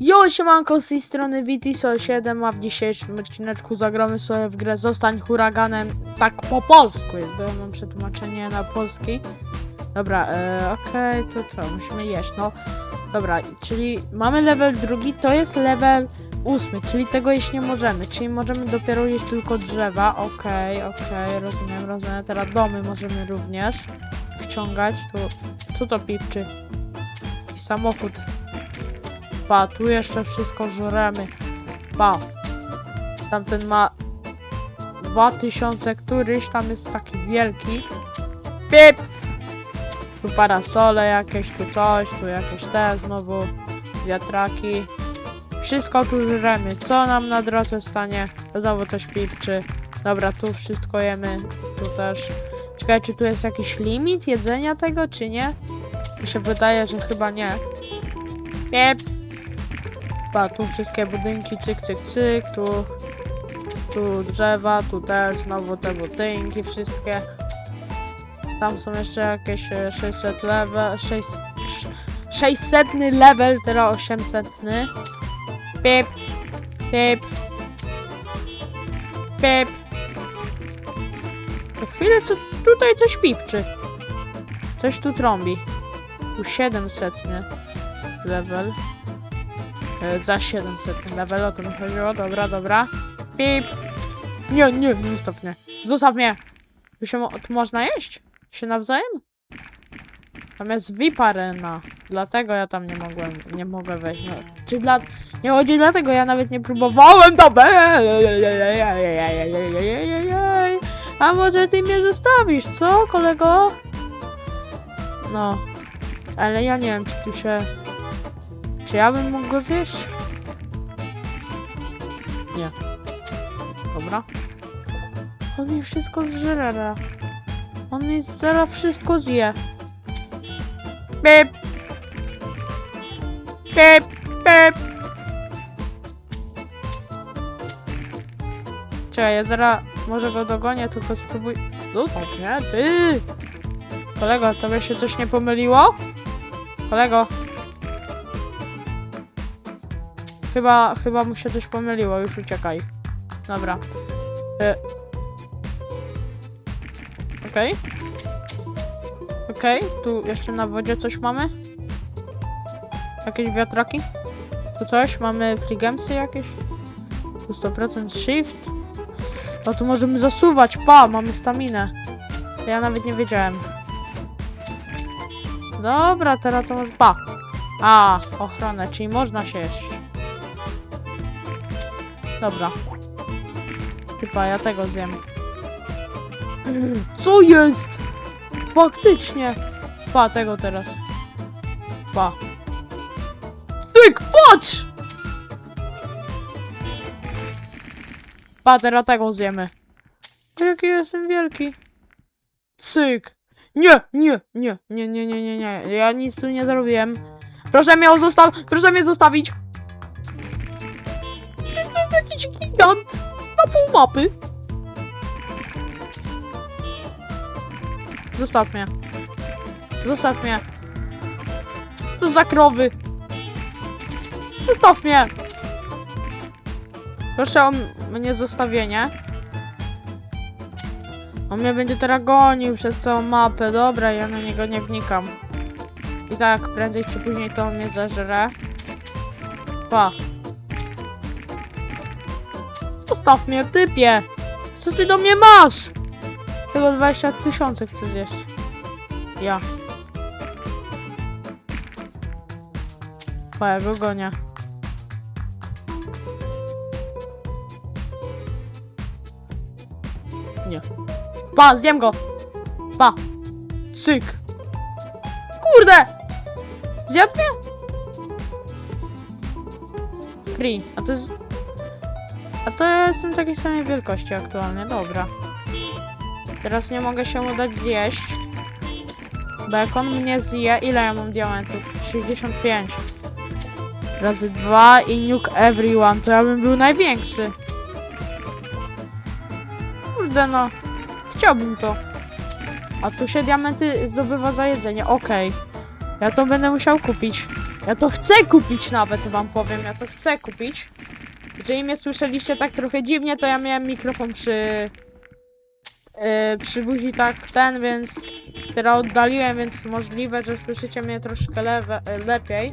Jo, siemanko, z tej strony VTSO7, a w dzisiejszym odcineczku zagramy sobie w grę Zostań huraganem, tak po polsku, bo ja mam przetłumaczenie na polski. Dobra, e, okej, to co, musimy jeść, no. Dobra, czyli mamy level drugi, to jest level ósmy, czyli tego jeść nie możemy, czyli możemy dopiero jeść tylko drzewa, okej, okej, rozumiem, rozumiem, teraz domy możemy również wciągać, tu, co to pipczy? Samochód. Pa, tu jeszcze wszystko żremy. Pa. Tamten ma 2000 któryś, tam jest taki wielki. Pip! Tu parasole jakieś, tu coś, tu jakieś te znowu wiatraki. Wszystko tu żremy. Co nam na drodze stanie? Znowu coś pipczy. Dobra, tu wszystko jemy. Tu też. Czekaj, czy tu jest jakiś limit jedzenia tego, czy nie? Mi się wydaje, że chyba nie. Pip! Pa, tu wszystkie budynki, cyk, cyk, cyk, tu, tu drzewa, tu też znowu te budynki wszystkie. Tam są jeszcze jakieś e, 600 level, 6, 600 level, teraz 800. Pip, pip, pip. To chwilę, co tutaj coś pipczy. Coś tu trąbi. Tu 700 level. E, za 700 level, o to chodziło, dobra, dobra. Pip. Nie, nie, nie zostaw mnie. Zostaw mnie. Tu się tu można jeść? Się nawzajem? Tam jest VIP arena. Dlatego ja tam nie mogłem, nie mogę wejść. No, czy dla... Nie chodzi dlatego, ja nawet nie próbowałem to A może ty mnie zostawisz, co, kolego? No. Ale ja nie wiem, czy tu się... Czy ja bym mógł go zjeść? Nie. Dobra. On mi wszystko zżera. On mi zaraz wszystko zje. Pip. Pip, pip. Czekaj, ja zaraz może go dogonię, tylko spróbuj... Zostaw mnie, ty! Kolego, tobie się coś nie pomyliło? Kolego, Chyba, chyba mu się coś pomyliło, już uciekaj. Dobra. Y Okej. Okej, tu jeszcze na wodzie coś mamy? Jakieś wiatraki? Tu coś? Mamy freegamsy jakieś? Tu 100% shift. No tu możemy zasuwać, pa, mamy staminę. Ja nawet nie wiedziałem. Dobra, teraz to może... Pa! A, ochronę, czyli można się. Dobra. Chyba ja tego zjem. Co jest? Faktycznie. Pa, tego teraz. Pa. Cyk, patrz! Pa, teraz tego zjemy. Jaki jestem wielki. Cyk. Nie, nie, nie, nie, nie, nie, nie, nie. Ja nic tu nie zrobiłem. Proszę mnie zostaw, proszę mnie zostawić. To jakiś gigant na pół mapy. Zostaw mnie. Zostaw mnie. Co za krowy? Zostaw mnie. Proszę o mnie zostawienie. On mnie będzie teraz gonił przez całą mapę. Dobra, ja na niego nie wnikam. I tak, prędzej czy później to on mnie zażre. Pa. Zostaw mnie, typie! Co ty do mnie masz? Tego 20 tysięcy chcę zjeść. Ja. Ja go gonię. Nie. Pa, zjem go! Pa! Cyk! Kurde! Zjadł mnie? Free. A to jest... A to ja jestem takiej samej wielkości aktualnie, dobra. Teraz nie mogę się udać zjeść. Bo jak on mnie zje, ile ja mam diamentów? 65. Razy 2 i nuke everyone, to ja bym był największy. Kurde no. Chciałbym to. A tu się diamenty zdobywa za jedzenie, okej. Ja to będę musiał kupić. Ja to chcę kupić nawet, wam powiem, ja to chcę kupić. Jeżeli mnie słyszeliście tak trochę dziwnie, to ja miałem mikrofon przy... Yy, przy buzi tak ten, więc teraz oddaliłem, więc możliwe, że słyszycie mnie troszkę lewe, e, lepiej.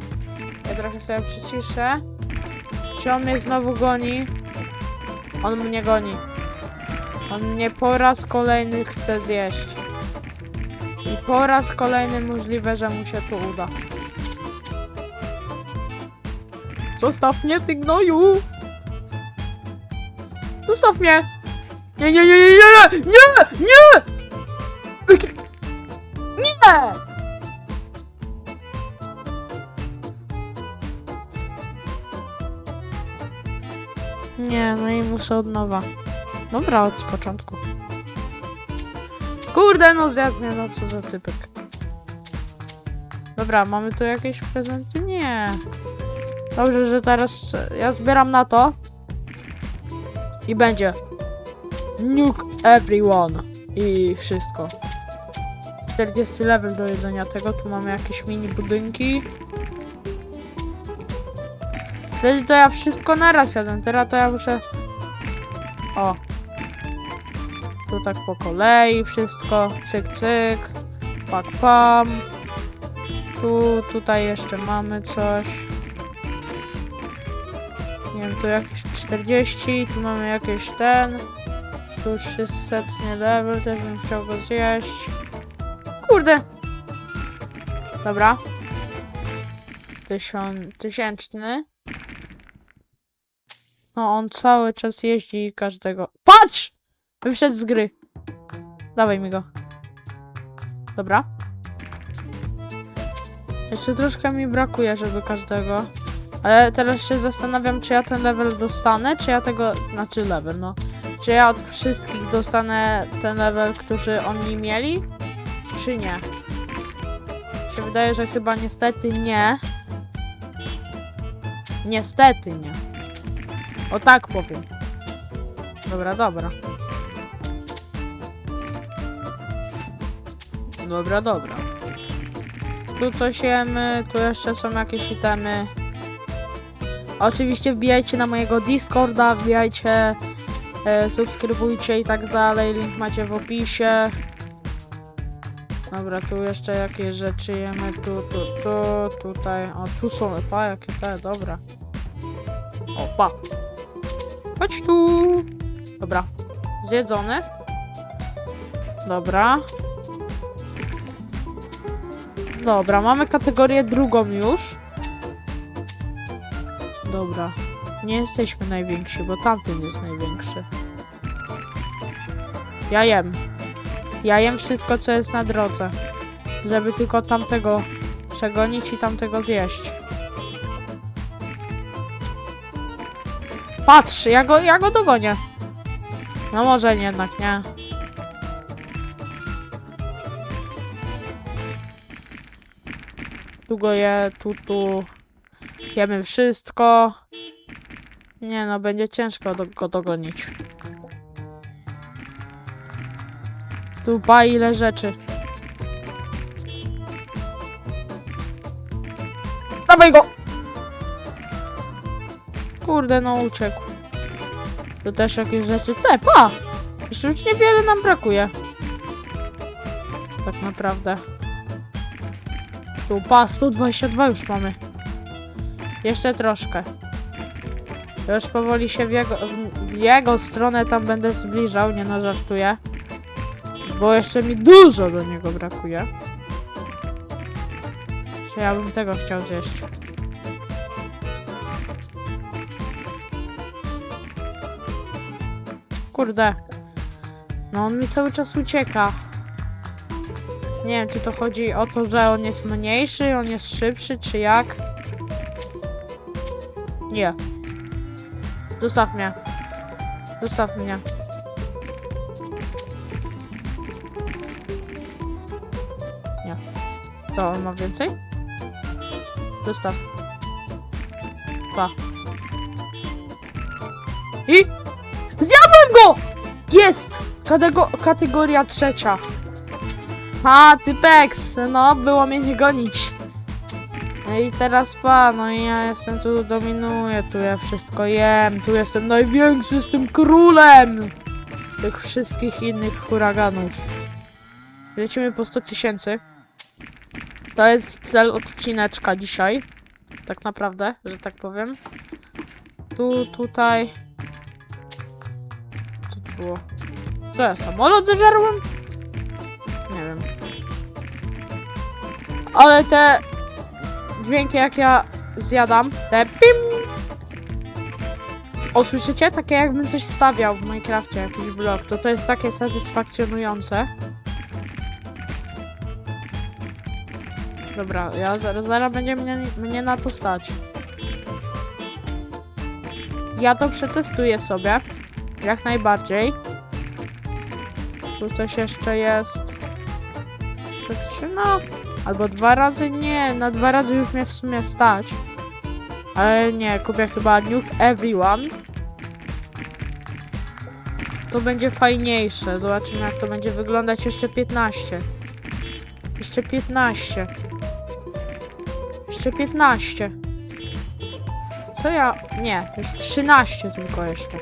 Ja trochę sobie przyciszę. Czy on mnie znowu goni? On mnie goni. On mnie po raz kolejny chce zjeść. I po raz kolejny możliwe, że mu się to uda. Zostaw mnie, ty gnoju! Zostaw mnie! Nie, nie, nie, nie, nie, nie, nie! Nie! Nie, no i muszę od nowa. Dobra, od początku. Kurde, no zjadł mnie, no co za typek. Dobra, mamy tu jakieś prezenty? Nie. Dobrze, że teraz ja zbieram na to. I będzie. Nuke everyone. I wszystko. 40 level do jedzenia tego. Tu mamy jakieś mini budynki. Wtedy to ja wszystko naraz jadłem. Teraz to ja muszę... O. Tu tak po kolei wszystko. Cyk, cyk. Pak, pam. Tu, tutaj jeszcze mamy coś. Tu jakieś 40, tu mamy jakieś ten. Tu 300 level, też bym chciał go zjeść. Kurde! Dobra. Tysiąc, tysięczny. No, on cały czas jeździ każdego. Patrz! Wyszedł z gry. Dawaj mi go. Dobra. Jeszcze troszkę mi brakuje, żeby każdego. Ale teraz się zastanawiam, czy ja ten level dostanę, czy ja tego. Znaczy level, no. Czy ja od wszystkich dostanę ten level, który oni mieli, czy nie? Się wydaje, że chyba niestety nie. Niestety nie. O tak powiem. Dobra, dobra. Dobra, dobra. Tu coś jemy, tu jeszcze są jakieś itemy. Oczywiście wbijajcie na mojego Discorda, wbijajcie, e, subskrybujcie i tak dalej. Link macie w opisie. Dobra, tu jeszcze jakieś rzeczy jemy. Tu, tu, tu, tutaj. O, tu są pa, jakie te, dobra. O, pa. Chodź tu. Dobra. Zjedzony. Dobra. Dobra, mamy kategorię drugą już. Dobra. Nie jesteśmy najwięksi, bo tamten jest największy. Ja jem. Ja jem wszystko, co jest na drodze. Żeby tylko tamtego przegonić i tamtego zjeść. Patrz, ja go, ja go dogonię. No może jednak nie. Tu go je, tu, tu. Jemy wszystko. Nie no, będzie ciężko do, go dogonić. Tu ba ile rzeczy. Dawaj go! Kurde, no uciekł. Tu też jakieś rzeczy. Te, pa! Jeszcze już niewiele nam brakuje. Tak naprawdę. Tu, pa, 122 już mamy. Jeszcze troszkę. Już powoli się w jego, w jego stronę tam będę zbliżał, nie no żartuję. Bo jeszcze mi dużo do niego brakuje. Czy ja bym tego chciał zjeść? Kurde. No on mi cały czas ucieka. Nie wiem, czy to chodzi o to, że on jest mniejszy, on jest szybszy, czy jak. Nie. Zostaw mnie. Zostaw mnie. Nie. To on ma więcej? Zostaw. Pa. I... Zjadłem go! Jest! Katego kategoria trzecia. A, typeks. No, było mnie nie gonić. No i teraz pa, no i ja jestem tu, dominuję, tu ja wszystko jem, tu jestem największy, jestem królem tych wszystkich innych huraganów. Lecimy po 100 tysięcy. To jest cel odcineczka dzisiaj. Tak naprawdę, że tak powiem. Tu, tutaj. Co to było? Co ja, samolot zeżarłem? Nie wiem. Ale te dźwięki jak ja zjadam, te pim! O, słyszycie? Takie jakbym coś stawiał w Minecrafcie, jakiś blok. To to jest takie satysfakcjonujące. Dobra, ja zaraz, zaraz będzie mnie, mnie na to stać. Ja to przetestuję sobie. Jak najbardziej. Tu coś jeszcze jest. No. Albo dwa razy nie, na dwa razy już mnie w sumie stać. Ale nie, kupię chyba Nuke Everyone. To będzie fajniejsze. Zobaczymy jak to będzie wyglądać. Jeszcze 15. Jeszcze 15. Jeszcze 15. Co ja... Nie, jest 13 tylko jeszcze.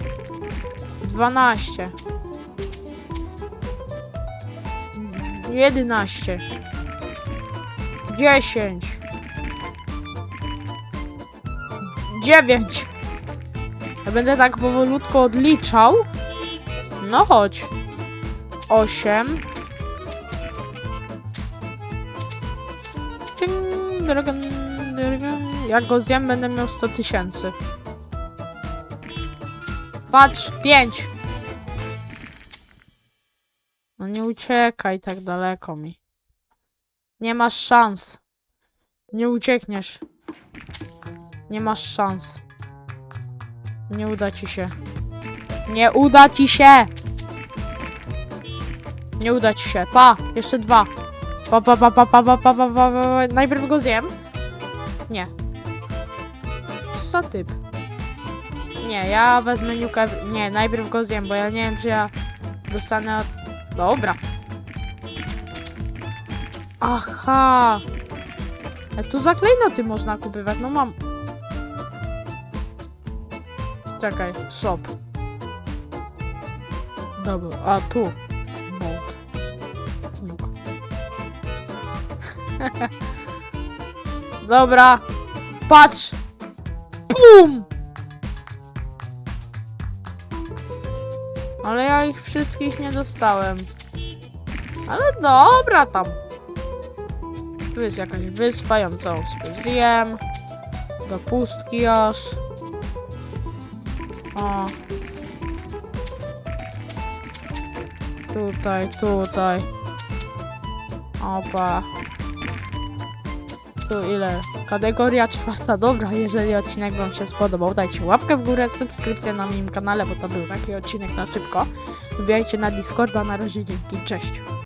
12. 11. 10. 9. Ja będę tak powolutku odliczał. No chodź. 8. Ding, dragon, dragon. Jak go zjem, będę miał 100 tysięcy. Patrz, 5. No nie uciekaj tak daleko mi. Nie masz szans. Nie uciekniesz. Nie masz szans. Nie uda ci się. Nie uda ci się! Nie uda ci się. Pa! Jeszcze dwa. Pa, pa, pa, pa, pa, pa, pa, pa, pa, pa. Najpierw go zjem. Nie. Co za typ? Nie, ja wezmę niuka. Nie, najpierw go zjem, bo ja nie wiem, czy ja dostanę. Dobra. Aha. A tu za klejnoty można kupywać. No mam. Czekaj, shop. Dobra, a tu. Bolt. Nuk. Dobra. Patrz. Pum! Ale ja ich wszystkich nie dostałem. Ale dobra tam. Tu jest jakaś wyspa, ją całą sobie zjem. Do pustki aż. O. Tutaj, tutaj. Opa. Tu ile? Kategoria czwarta. Dobra, jeżeli odcinek Wam się spodobał, dajcie łapkę w górę, subskrypcję na moim kanale, bo to był taki odcinek na szybko. Wbijajcie na Discorda, na razie dzięki, cześć.